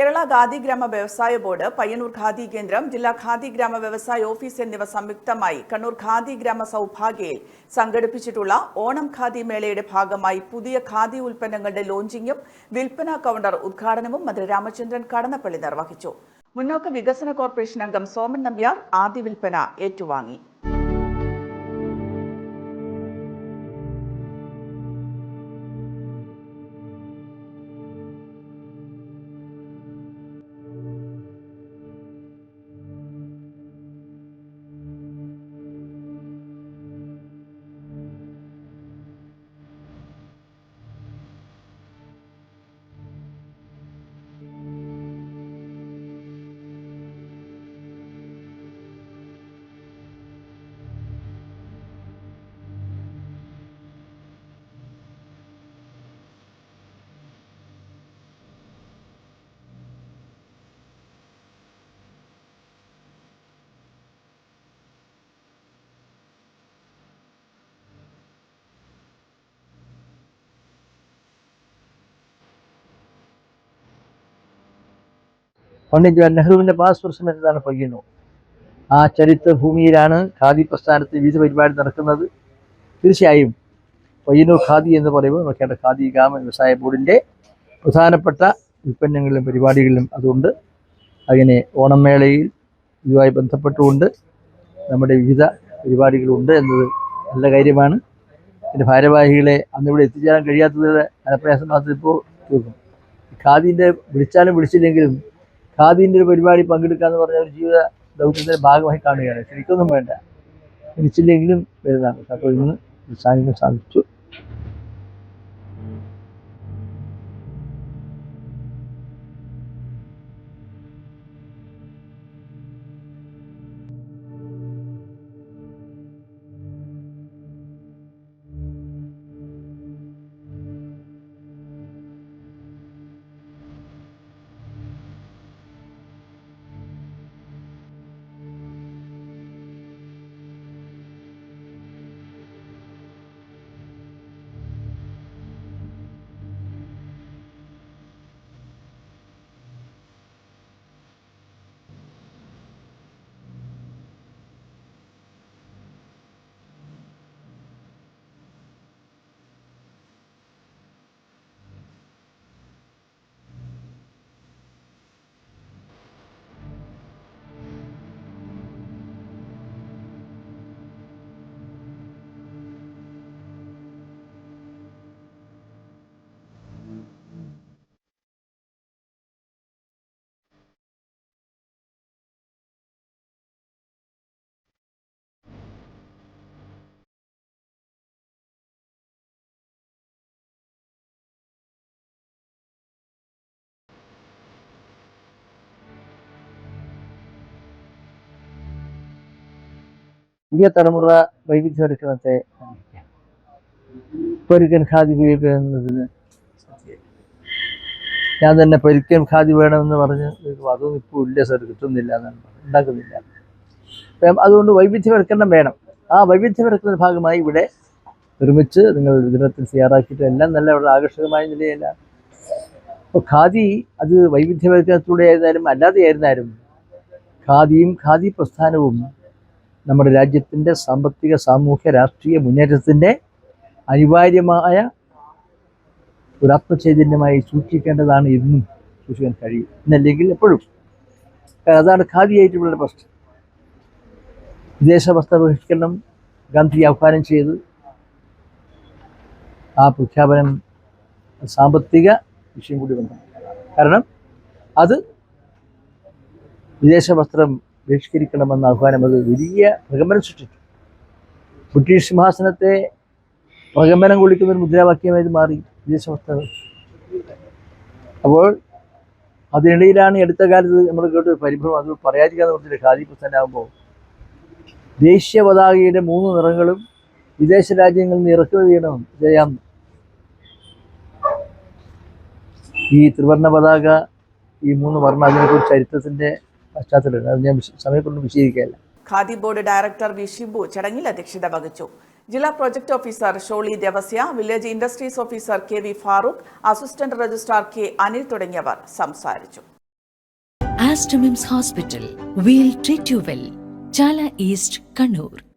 കേരള ഖാദി ഗ്രാമ വ്യവസായ ബോർഡ് പയ്യന്നൂർ ഖാദി കേന്ദ്രം ജില്ലാ ഖാദി ഗ്രാമ വ്യവസായ ഓഫീസ് എന്നിവ സംയുക്തമായി കണ്ണൂർ ഖാദി ഗ്രാമ സൗഭാഗ്യയിൽ സംഘടിപ്പിച്ചിട്ടുള്ള ഓണം ഖാദി മേളയുടെ ഭാഗമായി പുതിയ ഖാദി ഉൽപ്പന്നങ്ങളുടെ ലോഞ്ചിങ്ങും വിൽപ്പന കൗണ്ടർ ഉദ്ഘാടനവും മന്ത്രി രാമചന്ദ്രൻ കടന്നപ്പള്ളി നിർവഹിച്ചു. മുന്നോക്ക വികസന കോർപ്പറേഷൻ അംഗം സോമൻ നമ്പ്യാർ ആദ്യ വിൽപ്പന ഏറ്റുവാങ്ങി. പണ്ഡിറ്റ് ജവഹർ നെഹ്റുവിന്റെ പാസ്പർശം എന്നതാണ് പയ്യന്നൂർ ആ ചരിത്ര ഭൂമിയിലാണ് ഖാദി പ്രസ്ഥാനത്ത് വിവിധ പരിപാടി നടക്കുന്നത്. തീർച്ചയായും പയ്യന്നൂർ ഖാദി എന്ന് പറയുമ്പോൾ നോക്കേണ്ട ഖാദി ഗ്രാമ വ്യവസായ ബോർഡിന്റെ പ്രധാനപ്പെട്ട ഉൽപ്പന്നങ്ങളിലും പരിപാടികളിലും അതുകൊണ്ട് അങ്ങനെ ഓണമേളയിൽ ഇതുമായി ബന്ധപ്പെട്ടുകൊണ്ട് നമ്മുടെ വിവിധ പരിപാടികളുണ്ട് എന്നത് നല്ല കാര്യമാണ്. എന്റെ ഭാരവാഹികളെ അന്നിവിടെ എത്തിച്ചേരാൻ കഴിയാത്തതിൽ അനപ്രയാസം മാത്രം ഇപ്പോൾ തീർക്കും ഖാദിന്റെ വിളിച്ചാലും വിളിച്ചില്ലെങ്കിലും ഖാദിന്റെ ഒരു പരിപാടി പങ്കെടുക്കുക എന്ന് പറഞ്ഞ ഒരു ജീവിത ദൗത്യത്തിന്റെ ഭാഗമായി കാണുകയാണ്. ശരിക്കൊന്നും വേണ്ട. വിളിച്ചില്ലെങ്കിലും വരുന്നതാണ്. അപ്പോൾ ഇന്ന് സാധിക്കാൻ സാധിച്ചു. പുതിയ തലമുറ വൈവിധ്യവൽക്കരണത്തെ പൊരുക്കൻ ഖാദി ഉപയോഗിക്കുന്നതിന് ഞാൻ തന്നെ പൊരിക്കൻ ഖാദി വേണമെന്ന് പറഞ്ഞ് അതും ഇപ്പോൾ ഇല്ല സാർ കിട്ടുന്നില്ല എന്നാണ്. ഉണ്ടാക്കുന്നില്ല. അതുകൊണ്ട് വൈവിധ്യവൽക്കരണം വേണം. ആ വൈവിധ്യവൽക്കരണ ഭാഗമായി ഇവിടെ നിർമ്മിച്ച് നിങ്ങൾ വിതരണത്തിൽ തയ്യാറാക്കിയിട്ട് എല്ലാം നല്ല വളരെ ആകർഷകമായ നിലയല്ല. അപ്പോൾ ഖാദി അത് വൈവിധ്യവൽക്കരണത്തിലൂടെ ആയിരുന്നാലും അല്ലാതെ ആയിരുന്നാലും ഖാദിയും ഖാദി പ്രസ്ഥാനവും നമ്മുടെ രാജ്യത്തിന്റെ സാമ്പത്തിക സാമൂഹ്യ രാഷ്ട്രീയ മുന്നേറ്റത്തിന്റെ അനിവാര്യമായ ഒരു ആത്മചൈതന്യമായി സൂക്ഷിക്കേണ്ടതാണ് എന്നും സൂക്ഷിക്കാൻ കഴിയും. എന്നല്ലെങ്കിൽ എപ്പോഴും. അതാണ് ഖാദിയായിട്ടുള്ള പ്രശ്നം. വിദേശ വസ്ത്ര ബഹിഷ്കരണം ഗാന്ധി ആഹ്വാനം ചെയ്ത്. ആ പ്രഖ്യാപനം സാമ്പത്തിക വിഷയം കൂടി വന്നു. കാരണം അത് വിദേശ വസ്ത്രം ബഹിഷ്കരിക്കണമെന്ന ആഹ്വാനം അത് വലിയ പ്രകമ്പനം സൃഷ്ടിച്ചു. ബ്രിട്ടീഷ് സിംഹാസനത്തെ പ്രകമ്പനം കൊള്ളിക്കുന്ന ഒരു മുദ്രാവാക്യമായി മാറി. വിദേശ വസ്തുക്കൾ അപ്പോൾ അതിനിടയിലാണ് അടുത്ത കാലത്ത് നമ്മൾ കേട്ട ഒരു പരിഭവം അത് പറയാതിരിക്കാന്ന് പറഞ്ഞിട്ട് ഖാദി പുസ്തകനാകുമ്പോൾ ദേശീയ പതാകയുടെ മൂന്ന് നിറങ്ങളും വിദേശ രാജ്യങ്ങളിൽ നിന്ന് ഇറക്കുമതി ചെയ്യണം. ചെയ്യാം ഈ ത്രിവർണ പതാക ഈ മൂന്ന് വർണ അതിനെക്കുറിച്ച് ചരിത്രത്തിന്റെ പശ്ചാത്തലമുണ്ട്. അത് ഞാൻ വിശ- സമയം കൊണ്ട് വിശദീകരിക്കുകയല്ല Khadi board director V Shibu ചടങ്ങിൽ അധ്യക്ഷത വഹിച്ചു. ജില്ലാ project officer Sholy Devasia village industries officer K V Farooq assistant registrar K Anil തുടങ്ങിയവർ സംസാരിച്ചു. Aster MIMS hospital we treat you well Chala east Kannur Kannur.